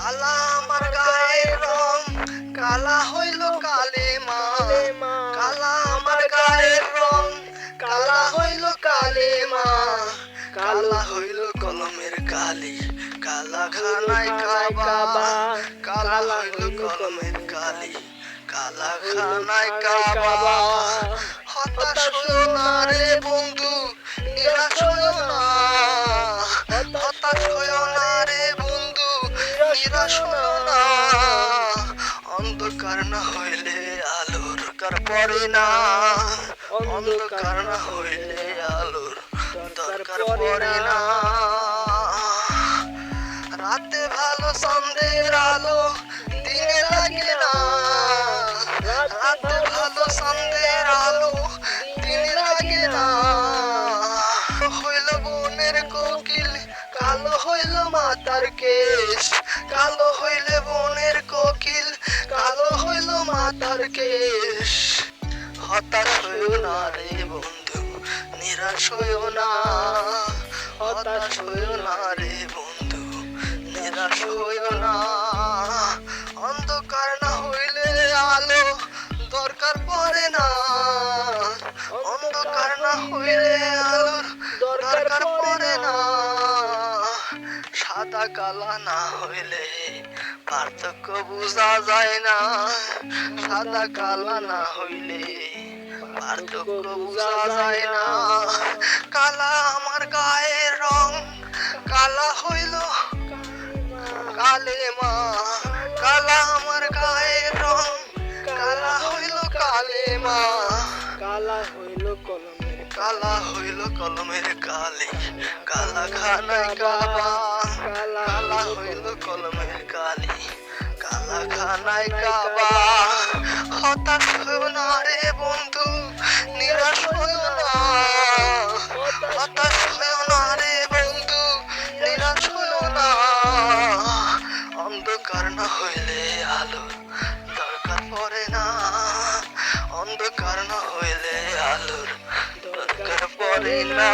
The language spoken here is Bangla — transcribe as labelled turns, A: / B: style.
A: কালা আমার গায়ের রং কালা হইল কালে মা কালা আমার গায়ের রং কালা হইল কালে মা কালা হইল কলমের কালি কালা খানায় কাবা। কালা হইল কলমের কালি কালা। খানায় কাবা। হতাশ হইও নিরাশ হইও না অন্ধকার না হইলে আলোর কার পড়ে না। অন্ধকার না হইলে আলোর দরকার পড়ে না। হতাশ হইও না রে বন্ধু, নিরাশ হইও না। হতাশ হইও না রে বন্ধু, নিরাশ হইও না। অন্ধকার না হইলে আলো দরকার পড়ে না। অন্ধকার না হইলে আলোর দরকার পড়ে না। সাদা কালা না হইলে পার্থক্য বোঝা যায় না। সাদা কালা না হইলে পার্থক্য বোঝা যায় না। কালা আমার গায়ের রং কালা হইল কালে মা। কালা আমার গায়ের রং কালা হইল কালে মা।
B: কালা হইল কলমের
A: কালা। হইল কলমের কালি। কালা খানায় কাবা কালা। হইল কলমের কালি। কালা। খানায় কাবা। হতাশ হইও না রে বন্ধু। হতাশ হইও না রে বন্ধু নিরাশ হইও না। অন্ধকার না হইলে আলো দরকার পড়ে না। অন্ধকার না হইলে আলোর দরকার পড়ে না।